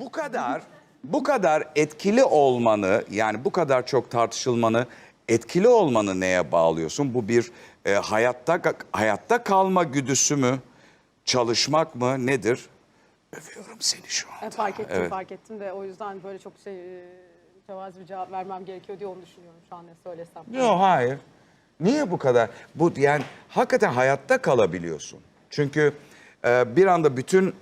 Bu kadar bu kadar etkili olmanı yani bu kadar çok tartışılmanı etkili olmanı neye bağlıyorsun? Bu bir e, hayatta hayatta kalma güdüsü mü? Çalışmak mı? Nedir? Övüyorum seni şu an. E, fark ettim Evet. fark ettim de o yüzden böyle çok şey e, mütevazi bir cevap vermem gerekiyor diye onu düşünüyorum şu an ne söylesem. Yok hayır. Niye bu kadar? Bu yani hakikaten hayatta kalabiliyorsun. Çünkü e, bir anda bütün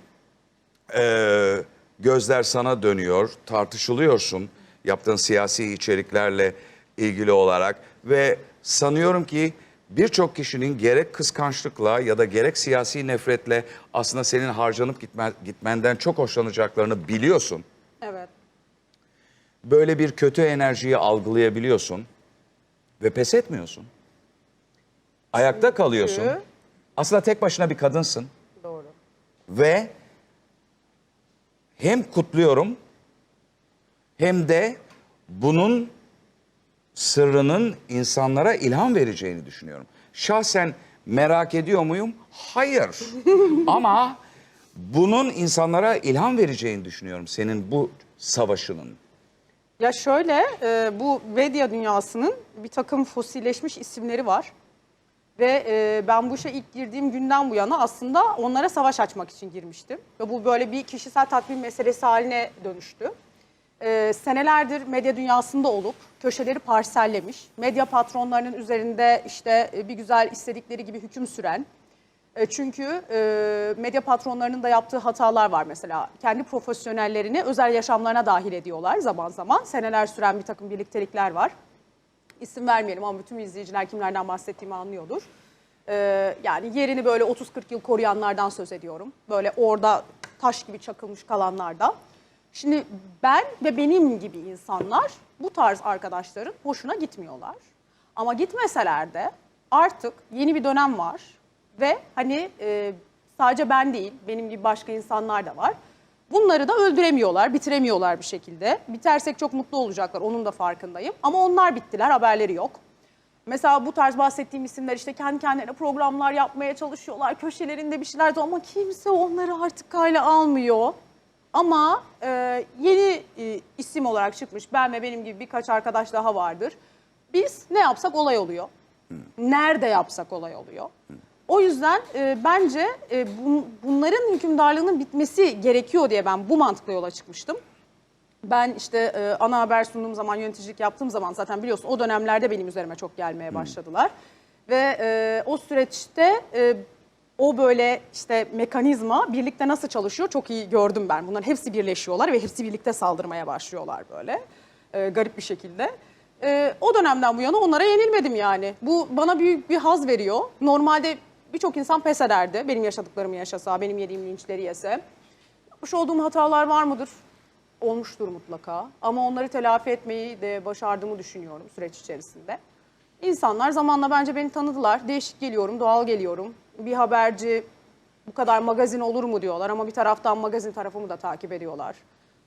e, gözler sana dönüyor, tartışılıyorsun yaptığın siyasi içeriklerle ilgili olarak ve sanıyorum ki birçok kişinin gerek kıskançlıkla ya da gerek siyasi nefretle aslında senin harcanıp gitme, gitmenden çok hoşlanacaklarını biliyorsun. Evet. Böyle bir kötü enerjiyi algılayabiliyorsun ve pes etmiyorsun. Ayakta kalıyorsun. Aslında tek başına bir kadınsın Doğru. ve hem kutluyorum hem de bunun sırrının insanlara ilham vereceğini düşünüyorum. Şahsen merak ediyor muyum? Hayır. Ama bunun insanlara ilham vereceğini düşünüyorum senin bu savaşının. Ya şöyle e, bu medya dünyasının bir takım fosilleşmiş isimleri var. Ve e, ben bu işe ilk girdiğim günden bu yana aslında onlara savaş açmak için girmiştim. Ve bu böyle bir kişisel tatmin meselesi haline dönüştü. E, senelerdir medya dünyasında olup köşeleri parsellemiş, medya patronlarının üzerinde işte e, bir güzel istedikleri gibi hüküm süren, e, Çünkü e, medya patronlarının da yaptığı hatalar var mesela. Kendi profesyonellerini özel yaşamlarına dahil ediyorlar zaman zaman. Seneler süren bir takım birliktelikler var. İsim vermeyelim ama bütün izleyiciler kimlerden bahsettiğimi anlıyordur. E, yani yerini böyle 30-40 yıl koruyanlardan söz ediyorum. Böyle orada taş gibi çakılmış kalanlardan. Şimdi ben ve benim gibi insanlar bu tarz arkadaşların hoşuna gitmiyorlar. Ama gitmeseler de artık yeni bir dönem var ve hani e, sadece ben değil benim gibi başka insanlar da var. Bunları da öldüremiyorlar, bitiremiyorlar bir şekilde. Bitersek çok mutlu olacaklar, onun da farkındayım. Ama onlar bittiler, haberleri yok. Mesela bu tarz bahsettiğim isimler işte kendi kendilerine programlar yapmaya çalışıyorlar. Köşelerinde bir şeyler de ama kimse onları artık kale almıyor. Ama e, yeni e, isim olarak çıkmış ben ve benim gibi birkaç arkadaş daha vardır. Biz ne yapsak olay oluyor. Nerede yapsak olay oluyor. O yüzden e, bence e, bun- bunların hükümdarlığının bitmesi gerekiyor diye ben bu mantıkla yola çıkmıştım. Ben işte e, ana haber sunduğum zaman, yöneticilik yaptığım zaman zaten biliyorsun o dönemlerde benim üzerime çok gelmeye başladılar. Ve e, o süreçte e, o böyle işte mekanizma birlikte nasıl çalışıyor çok iyi gördüm ben. Bunların hepsi birleşiyorlar ve hepsi birlikte saldırmaya başlıyorlar böyle e, garip bir şekilde. E, o dönemden bu yana onlara yenilmedim yani. Bu bana büyük bir haz veriyor. Normalde birçok insan pes ederdi. Benim yaşadıklarımı yaşasa, benim yediğim linçleri yese. Yapmış olduğum hatalar var mıdır? Olmuştur mutlaka. Ama onları telafi etmeyi de başardığımı düşünüyorum süreç içerisinde. İnsanlar zamanla bence beni tanıdılar. Değişik geliyorum, doğal geliyorum. Bir haberci bu kadar magazin olur mu diyorlar ama bir taraftan magazin tarafımı da takip ediyorlar.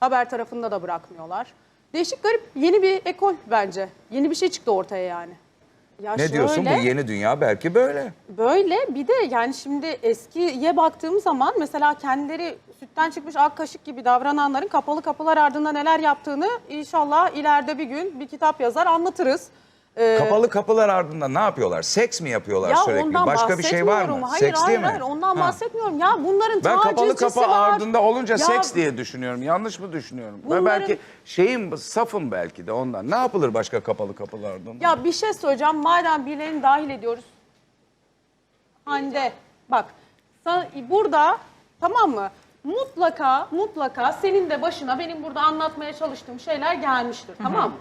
Haber tarafında da bırakmıyorlar. Değişik garip yeni bir ekol bence. Yeni bir şey çıktı ortaya yani. Ya Ne diyorsun? Bu şöyle- yeni dünya belki böyle. Böyle bir de yani şimdi eskiye baktığım zaman mesela kendileri sütten çıkmış ak kaşık gibi davrananların kapalı kapılar ardında neler yaptığını inşallah ileride bir gün bir kitap yazar anlatırız. Ee, Kapalı kapılar ardında ne yapıyorlar? Seks mi yapıyorlar ya sürekli? ondan Başka bir şey var mı? Hayır Seks hayır değil mi? hayır ondan Ha. bahsetmiyorum. Ya bunların Ben kapalı kapı var. ardında olunca Ya seks diye düşünüyorum. Yanlış mı düşünüyorum? Bunların- belki şeyim safım belki de ondan. Ne yapılır başka kapalı kapılar ardında? Ya bir şey söyleyeceğim. Madem birilerini dahil ediyoruz. Hande bak burada tamam mı? Mutlaka mutlaka senin de başına benim burada anlatmaya çalıştığım şeyler gelmiştir. Tamam mı?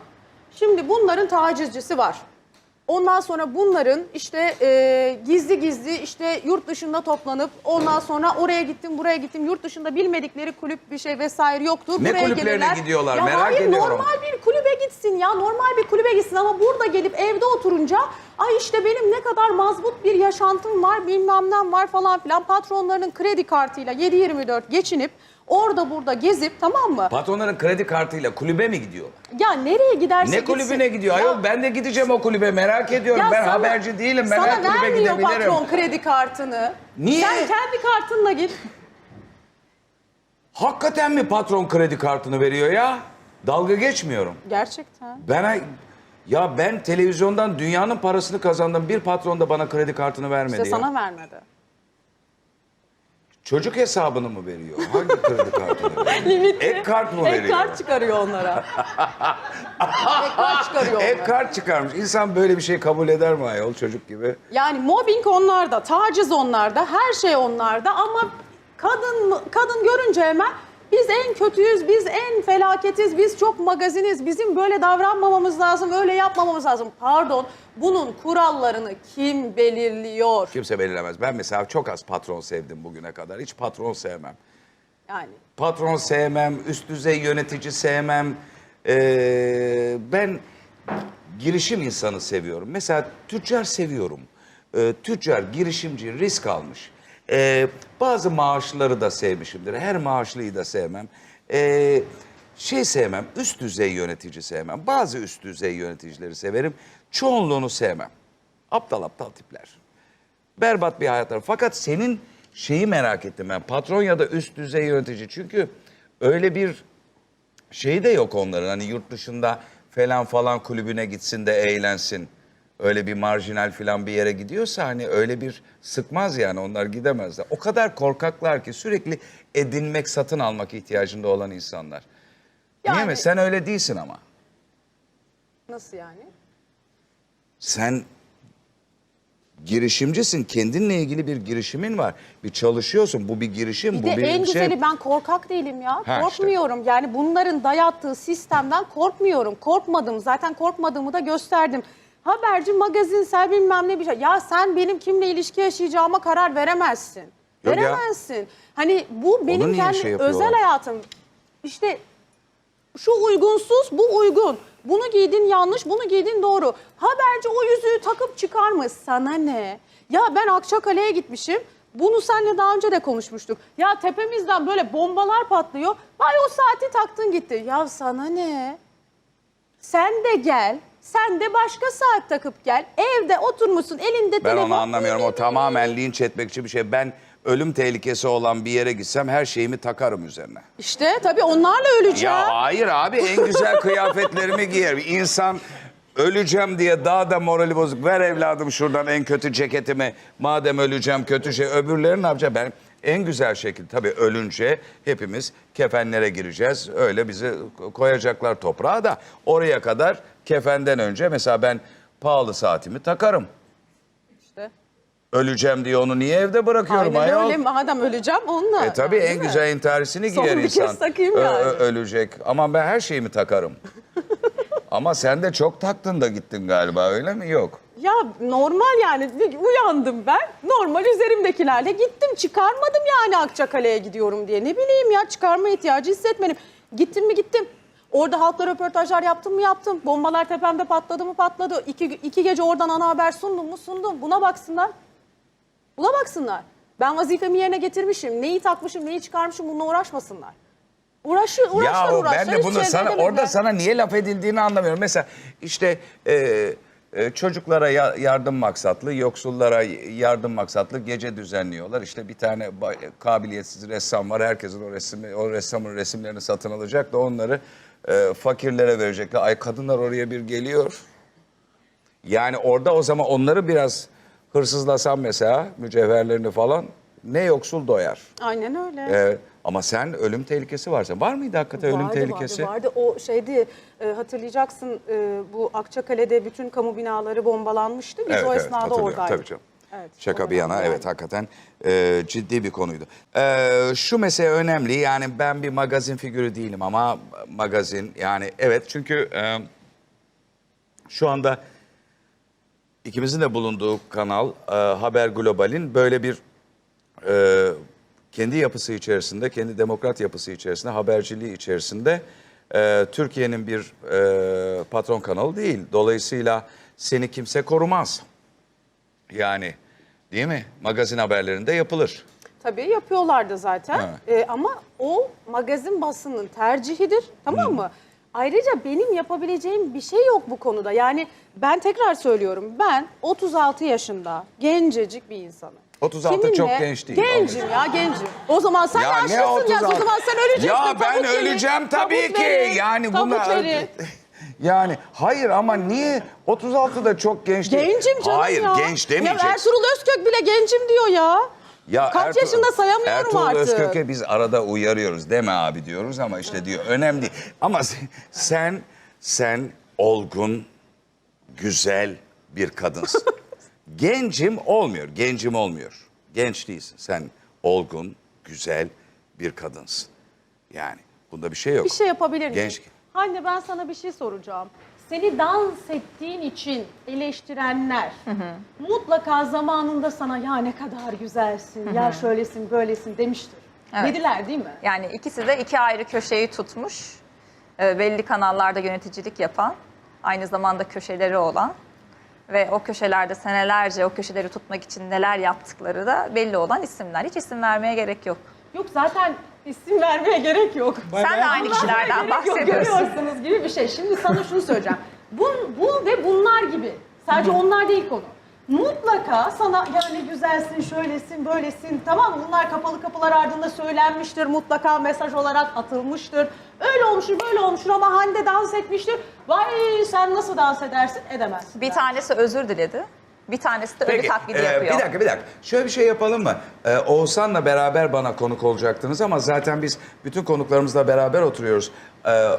Şimdi bunların tacizcisi var. Ondan sonra bunların işte e, gizli gizli işte yurt dışında toplanıp ondan sonra oraya gittim buraya gittim yurt dışında bilmedikleri kulüp bir şey vesaire yoktur. Ne buraya kulüplerine gelirler. gidiyorlar? Ya Merak hayır, ediyorum. Normal bir kulübe gitsin ya normal bir kulübe gitsin ama burada gelip evde oturunca ay işte benim ne kadar mazbut bir yaşantım var bilmem ne var falan filan patronlarının kredi kartıyla 7-24 geçinip orada burada gezip tamam mı? Patronların kredi kartıyla kulübe mi gidiyorlar? Ya nereye giderse Ne gitsin. kulübüne gidiyor? Ya- Ayol ben de gideceğim o kulübe merak ediyorum. ya ben sana- haberci değilim. Ben sana her kulübe vermiyor gidebilirim. patron kredi kartını. Niye? Sen kendi kartınla git. Hakikaten mi patron kredi kartını veriyor ya? Dalga geçmiyorum. Gerçekten. Ben ya ben televizyondan dünyanın parasını kazandım. Bir patron da bana kredi kartını vermedi İşte ya. sana vermedi. Çocuk hesabını mı veriyor? Hangi kredi kartını veriyor? Ek kart mı Ek veriyor? kart çıkarıyor onlara. Ek kart çıkarıyor Ek onlara. kart çıkarmış. İnsan böyle bir şey kabul eder mi ayol çocuk gibi? Yani mobbing onlarda, taciz onlarda, her şey onlarda ama kadın kadın görünce hemen biz en kötüyüz, biz en felaketiz, biz çok magaziniz, bizim böyle davranmamamız lazım, öyle yapmamamız lazım. Pardon, bunun kurallarını kim belirliyor? Kimse belirlemez. Ben mesela çok az patron sevdim bugüne kadar. Hiç patron sevmem. Yani Patron sevmem, üst düzey yönetici sevmem. Ee, ben girişim insanı seviyorum. Mesela tüccar seviyorum. Ee, tüccar, girişimci, risk almış. Ee, bazı maaşları da sevmişimdir. Her maaşlıyı da sevmem. Ee, şey sevmem, üst düzey yönetici sevmem. Bazı üst düzey yöneticileri severim. Çoğunluğunu sevmem. Aptal aptal tipler. Berbat bir hayatlar. Fakat senin şeyi merak ettim ben. Patron ya da üst düzey yönetici. Çünkü öyle bir şey de yok onların. Hani yurt dışında falan falan kulübüne gitsin de eğlensin. Öyle bir marjinal falan bir yere gidiyorsa hani öyle bir sıkmaz yani onlar gidemezler. O kadar korkaklar ki sürekli edinmek, satın almak ihtiyacında olan insanlar. Niye Yani- mi? Sen öyle değilsin ama. nasıl yani? Sen girişimcisin. Kendinle ilgili bir girişimin var. Bir çalışıyorsun. Bu bir girişim. Bir bu de bir en şey. güzeli ben korkak değilim ya. Ha, işte. korkmuyorum. Yani bunların dayattığı sistemden korkmuyorum. Korkmadım. Zaten korkmadığımı da gösterdim. Haberci, magazinsel bilmem ne bir şey. Ya sen benim kimle ilişki yaşayacağıma karar veremezsin. Yok ya. veremezsin. Hani bu benim niye kendi şey yapıyorlar? özel hayatım. İşte şu uygunsuz, bu uygun. Bunu giydin yanlış, bunu giydin doğru. Haberci o yüzüğü takıp çıkar mı? Sana ne? Ya ben Akçakale'ye gitmişim. Bunu seninle daha önce de konuşmuştuk. Ya tepemizden böyle bombalar patlıyor. Vay o saati taktın gitti. Ya sana ne? Sen de gel. Sen de başka saat takıp gel. Evde oturmuşsun elinde Ben telefon. onu anlamıyorum. O tamamen linç etmek için bir şey. Ben ölüm tehlikesi olan bir yere gitsem her şeyimi takarım üzerine. İşte tabii onlarla öleceğim. Ya hayır abi en güzel kıyafetlerimi giyerim. İnsan öleceğim diye daha da morali bozuk. Ver evladım şuradan en kötü ceketimi. Madem öleceğim kötü şey. Öbürleri ne yapacak? Ben en güzel şekilde tabii ölünce hepimiz kefenlere gireceğiz. Öyle bizi koyacaklar toprağa da oraya kadar kefenden önce mesela ben pahalı saatimi takarım. İşte. Öleceğim diye onu niye evde bırakıyorum Aynen ayol? öyle madem öleceğim onunla. E tabii en güzel intiharisini Son giyer bir kez insan. takayım Ö- yani. ö- ölecek. Ama ben her şeyimi takarım. Ama sen de çok taktın da gittin galiba öyle mi? Yok. Ya normal yani uyandım ben. Normal üzerimdekilerle gittim. Çıkarmadım yani Akçakale'ye gidiyorum diye. Ne bileyim ya çıkarma ihtiyacı hissetmedim. Gittim mi gittim. Orada halkla röportajlar yaptım mı yaptım. Bombalar tepemde patladı mı patladı. İki, iki gece oradan ana haber sundum mu sundum. Buna baksınlar. Buna baksınlar. Ben vazifemi yerine getirmişim. Neyi takmışım, neyi çıkarmışım bununla uğraşmasınlar. Uğraşı, uğraşlar Ya uğraşlar. ben de bunu şey sana orada sana niye laf edildiğini anlamıyorum. Mesela işte e, e, çocuklara ya- yardım maksatlı, yoksullara yardım maksatlı gece düzenliyorlar. İşte bir tane kabiliyetsiz ressam var. Herkesin o resmi, o ressamın resimlerini satın alacak da onları e, fakirlere verecekler. Ay kadınlar oraya bir geliyor. Yani orada o zaman onları biraz hırsızlasam mesela mücevherlerini falan ne yoksul doyar. Aynen öyle. Ee, ama sen ölüm tehlikesi varsa. Var mıydı hakikaten ölüm Vardı, tehlikesi? Vardı, vardı. O şeydi e, hatırlayacaksın e, bu Akçakale'de bütün kamu binaları bombalanmıştı. Biz o esnada hatırlıyorum. oradaydık. Tabii canım. Evet, Şaka bir yana dönemde evet yani. hakikaten e, ciddi bir konuydu. E, şu mesele önemli yani ben bir magazin figürü değilim ama magazin yani evet çünkü e, şu anda ikimizin de bulunduğu kanal e, Haber Global'in böyle bir e, kendi yapısı içerisinde, kendi demokrat yapısı içerisinde, haberciliği içerisinde e, Türkiye'nin bir e, patron kanalı değil. Dolayısıyla seni kimse korumaz. Yani değil mi? Magazin haberlerinde yapılır. Tabii yapıyorlardı zaten. Evet. E, ama o magazin basının tercihidir. Tamam mı? Ayrıca benim yapabileceğim bir şey yok bu konuda. Yani ben tekrar söylüyorum. Ben 36 yaşında gencecik bir insanım. 36 çok genç değil. Gencim ya gencim. O zaman sen Ya ne yaşlısın ya. O 36? zaman sen öleceksin. Ya ben Tabut verin, öleceğim tabii tabut ki. verin, Yani tabut verin. Yani hayır ama niye 36 da çok genç değil. Gencim canım Hayır ya. genç demeyeceksin. Ya Ertuğrul Özkök bile gencim diyor ya. Ya Kaç Ertuğrul- yaşında sayamıyorum Ertuğrul artık. Özkök'e biz arada uyarıyoruz. Deme abi diyoruz ama işte diyor önemli değil. Ama sen sen olgun, güzel bir kadınsın. Gencim olmuyor. Gencim olmuyor. Genç değilsin. Sen olgun, güzel bir kadınsın. Yani bunda bir şey yok. Bir şey yapabilir miyim? Genç. Anne ben sana bir şey soracağım. Seni dans ettiğin için eleştirenler mutlaka zamanında sana ya ne kadar güzelsin, ya şöylesin böylesin demiştir. Evet. Dediler değil mi? Yani ikisi de iki ayrı köşeyi tutmuş. e, belli kanallarda yöneticilik yapan, aynı zamanda köşeleri olan ve o köşelerde senelerce o köşeleri tutmak için neler yaptıkları da belli olan isimler. Hiç isim vermeye gerek yok. Yok zaten isim vermeye gerek yok. Sen de aynı kişilerden Gerek yok, bahsediyorsun. Görüyorsunuz gibi bir şey. Şimdi sana şunu söyleyeceğim. Bu, bu ve bunlar gibi. Sadece onlar değil konu. Mutlaka sana yani güzelsin, şöylesin, böylesin tamam mı? Bunlar kapalı kapılar ardında söylenmiştir. Mutlaka mesaj olarak atılmıştır. Öyle olmuştur, böyle olmuştur ama Hande dans etmiştir. Vay sen nasıl dans edersin? Edemezsin. Bir tanesi özür diledi. Bir tanesi de ölü Peki, taklidi e, yapıyor. Bir dakika bir dakika. Şöyle bir şey yapalım mı? Ee, Oğuzhan'la beraber bana konuk olacaktınız ama zaten biz bütün konuklarımızla beraber oturuyoruz. Ee,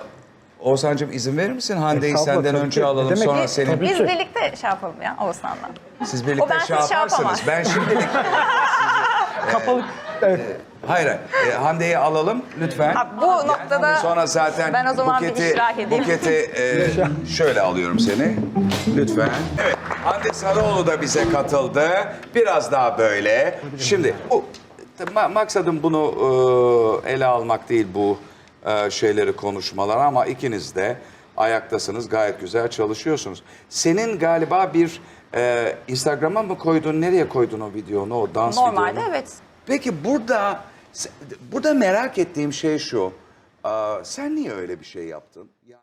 Oğuzhan'cığım izin verir misin? Hande'yi Estağfurullah, senden tabii önce ki. alalım demek? sonra Biz- senin. tabii. Biz ki. birlikte şey yapalım ya Oğuzhan'la. Siz O birlikte bensiz şey şey yaparsınız. yapamaz. ben şimdilik... Kapalı. Evet. Hayır, hayır. E, Hande'yi alalım lütfen. Ha, bu noktada Sonra zaten ben o zaman bir buketi, iştirak edeyim. buketi e, şöyle alıyorum seni. Lütfen. Evet, Hande Sarıoğlu da bize katıldı. Biraz daha böyle. Şimdi bu ma- maksadım bunu e, ele almak değil bu e, şeyleri konuşmalar ama ikiniz de ayaktasınız. Gayet güzel çalışıyorsunuz. Senin galiba bir e, Instagram'a mı koydun? Nereye koydun o videonu? O dans Normalde videonu? evet. Peki burada burada merak ettiğim şey şu. Aa, sen niye öyle bir şey yaptın? Ya-